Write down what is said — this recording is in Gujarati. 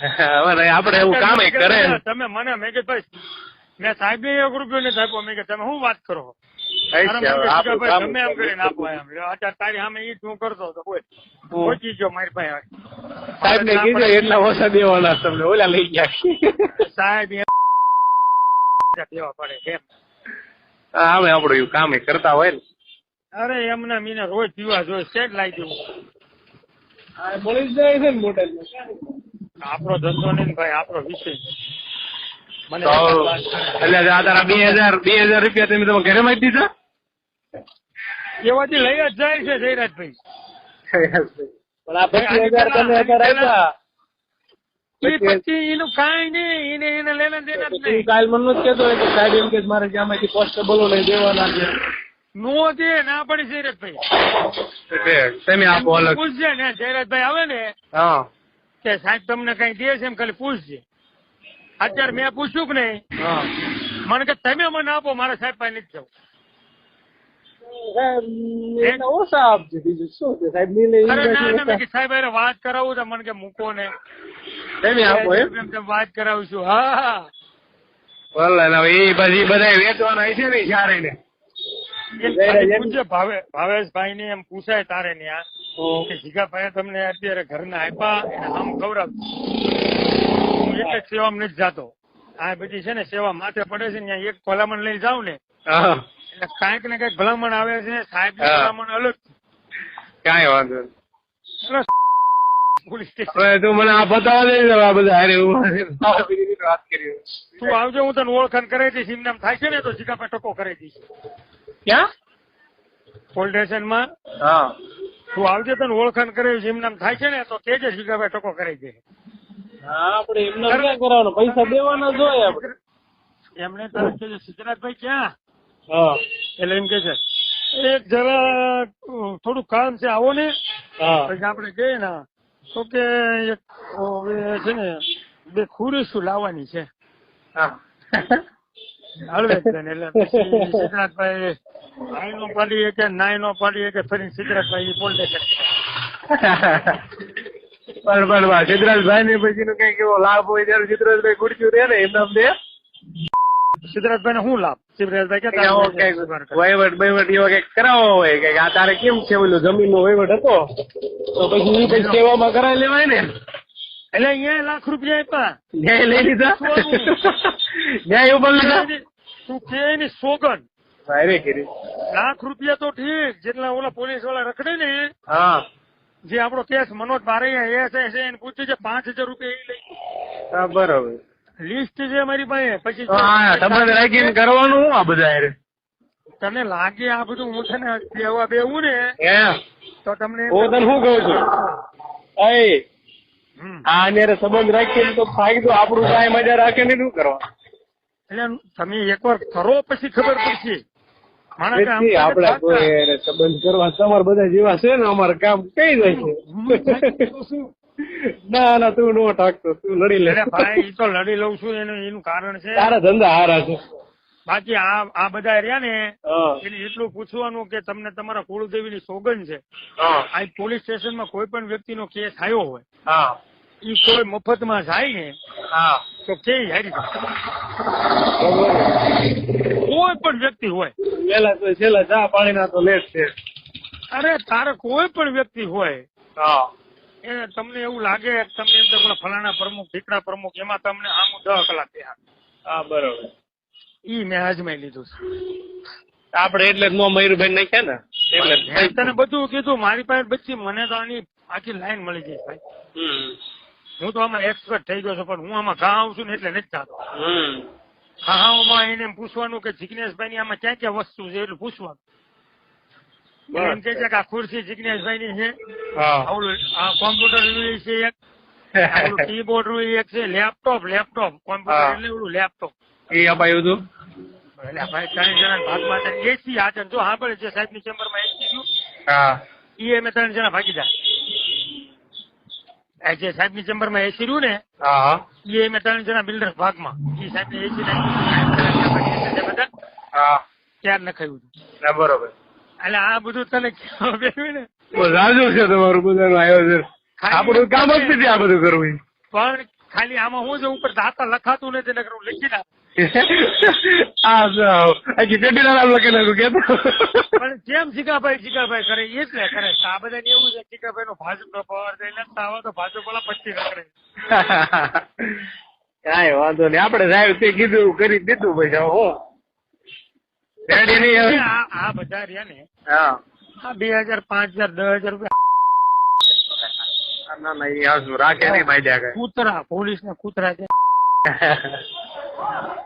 હવે આપડે એવું કામ કરે તમે મને મેં કીધું ભાઈ મેં સાહેબ ને એક રૂપિયો નથી આપ્યો. મેં કે તમે શું વાત કરો? આપણું તમે એમ કરીને આપો એમ. અત્યારે તારી સામે ઈ હું કરતો હતો બોલ પહોંચી ગયો મારી પાસે સાહેબ ને કીધું એટલા ઓછા દેવાના તમને ઓલા લઈ ગયા. સાહેબ એમ દેવા પડે કેમ આવે હવે એવું કામ કરતા હોય ને. અરે એમને મીને રોજ પીવા જોઈએ સેટ લાવી દેવું. મળી જાય છે ને મોટા આપણો ધંધો નહીં ભાઈ આપણો વિષય. એટલે આ તારા બે હજાર બે હજાર રૂપિયા તમે તમે ઘરે મારી દીધા? એવાથી લઈ જ જાય છે જયરાજભાઈ. પણ આ પચીસ હજાર તમે અત્યારે આપ્યા. પછી એનું કાંઈ નહીં એને એને લેના દેના જ નહીં. કાલ મને જ કહેતો હોય કે સાહેબ એમ કે મારે જ્યાંમાંથી કોન્સ્ટેબલો લઈ દેવાના છે. નો દે ના પડી જયરાજભાઈ. તમે આપો અલગ. પૂછજે ને જયરાજભાઈ આવે ને હા. કે સાહેબ તમને કઈ દે છે એમ ખાલી પૂછજે. અત્યારે મેં પૂછ્યું કે નહીં? મને કે તમે મને આપો મારા સાહેબ પાસે નથી જવું. વાત કરાવું તો મને કે મૂકો ને. તમે આપો એમ? એમ તેમ વાત કરાવું છું હા. એ બધી બધા વેચવાના છે ને જ્યારે ને ભાવેશભાઈ ને એમ પૂછાય તારે ને આ કે જીગાભાઈ તમને અત્યારે ઘરના આપ્યા એને આમ ગૌરવ હું એક જ સેવામાં નથી જાતો. આ બધી છે ને સેવા માથે પડે છે ત્યાં એક ભલામણ લઈ જાઉં ને હા. એટલે કાંઈક ને કાંઈક ભલામણ આવે છે સાહેબ ભલામણ અલગ. કાંઈ વાંધો તું મને આ બતાવવા દે આ બધા હારે ઊભા છે. બીજી રીતે વાત કરી તું આવજો હું તને ઓળખાણ કરાવી દઈશ. ઇમનામ થાય છે ને તો જીગાભાઈ ટકો કરાવી દઈશ. ક્યાં? પોલીસ સ્ટેશનમાં હા. તું આવજે તને ઓળખાણ કરે એમ નામ થાય છે ને તો તે જ જીગાભાઈ ટકો કરી દે. હા આપણે એમને ક્યાં કરવાનો પૈસા દેવાના જ હોય આપણે. એમને તરત કહેજે સિદ્ધરાજભાઈ ક્યાં? હા. એટલે એમ કે છે એક જરા થોડું કામ છે આવો ને. પછી આપણે જઈએ ને તો કે એક છે ને બે ખુરશું લાવવાની છે. હા. હળવે જ એટલે પછી સિદ્ધરાજભાઈ આઈ નો પાડીએ કે નાઈ નો પાડીએ કે ફરી સિદ્ધરાજભાઈ પોલીસ પણ પણ વાહ, સિદ્ધરાજભાઈ ને પછી નું કંઈક એવો લાભ હોય ત્યારે સિદ્ધરાજભાઈ ગુડક્યું રે ને એમના દે. સિદ્ધરાજભાઈ ને શું લાભ? સિદ્ધરાજભાઈ કે વહીવટ બહીવટ એવો કંઈક કરાવો હોય કે આ તારે કેમ છે ઓલું જમીન નો વહીવટ હતો? તો પછી ઈ પછી સેવામાં કરાવી લેવાય ને. એટલે અહીંયા લાખ રૂપિયા આપ્યા. ન્યાય લઈ લીધા? ન્યાય ઉપર લીધા તું? કે એની સોગન લાખ રૂપિયા તો ઠીક જેટલા ઓલા પોલીસવાળા રખડે ને હા. જે આપણો કેસ મનોજ બારૈયા એ છે એને પૂછ્યું છે પાંચ હજાર રૂપિયા એ લઈ. હા બરોબર. લિસ્ટ છે મારી પાસે. પછી તમારે રાખીને કરવાનું આ બધા તને લાગે આ બધું હું છે ને બેવા બેવું ને તો તમને હું તને શું કહું છું? અય આ અન્યારે સંબંધ રાખીને તો ફાયદો આપણું કાંઈ મજા રાખે ને શું કરવા? એટલે તમે એકવાર કરો પછી ખબર પડશે. આપડે કોઈ સંબંધ કરવા તમારે બધા જેવા છે ને અમારે કામ કઈ જાય છું. ના ના તું નો ટાકતો તું લડી લે. ભાઈ તો લડી લઉં છું એનું એનું કારણ છે. તારા ધંધા હારા છે. બાકી આ આ બધા રહ્યા ને એને એટલું પૂછવાનું કે તમને તમારા કુળદેવીની સોગન છે. આ પોલીસ સ્ટેશનમાં કોઈ પણ વ્યક્તિનો કેસ આવ્યો હોય એ કોઈ મફતમાં જાય ને તો કે હારી. કોઈ પણ વ્યક્તિ હોય. પેલા તો છેલ્લા ચા પાણી ના તો લેટ છે. અરે તારે કોઈ પણ વ્યક્તિ હોય એ તમને એવું લાગે કે તમે એમ તો ફલાણા પ્રમુખ ઠીકડા પ્રમુખ એમાં તમને આમ દસ કલાક થયા હા બરોબર. ઈ મેં અજમાઈ લીધું છે. આપડે એટલે નો મયુરભાઈ નાખ્યા ને? એટલે તને બધું કીધું મારી પાસે બચી મને તો આની આખી લાઈન મળી જાય ભાઈ. હું તો આમાં એક્સપર્ટ થઈ ગયો છું પણ હું આમાં ઘા આવું છું ને એટલે નથી થતો. હમ. એને પૂછવાનું કે જિજ્ઞેશભાઈ ની આમાં ક્યાં ક્યાં વસ્તુ છે એટલું પૂછવાનું. એમ કે છે કે આ ખુરશી જિજ્ઞેશભાઈ ની છે આ કોમ્પ્યુટરનું છે એક. કીબોર્ડનું એક છે. Laptop laptop computer. એટલે એવું લેપટોપ એ અપાયું હતું એટલે ભાઈ ત્રણ જણા ભાગમાં હતા એસી આ જો હા છે સાહેબની ચેમ્બરમાં એસી ગયું. હા. ઈ અમે ત્રણ જણા ભાગી જે સાહેબની ચેમ્બરમાં એસી રહ્યું ને હા. અમે ત્રણ જણા બિલ્ડર ભાગમાં. એ સાહેબ ને એસી હા. ત્યાર નખાયું હતું. બરોબર. એટલે આ બધું તને રાજુ છે તમારું બધાનું આયોજન. આપણું કામ જ નથી. આ બધું કરવું પણ ખાલી આમાં હું છે ઉપર દાતા લખાતું નથી નકર હું લખી નાખું. પણ જેમ જીગાભાઈ જીગાભાઈ કરે એ જ ને કરે. આ બધા એવું છે જીગાભાઈ નો ભાજપ નો પાવર છે એટલે આવા તો ભાજપ વાળા પચી નકરે કઈ વાંધો નહીં. આપડે સાહેબ તે કીધું કરી દીધું પછી હવે? હું આ આ બધા રહ્યા ને. હા. બે હજાર પાંચ હજાર દસ હજાર રૂપિયા રાખે નહીં કઈ કૂતરા પોલીસ ના કૂતરા છે.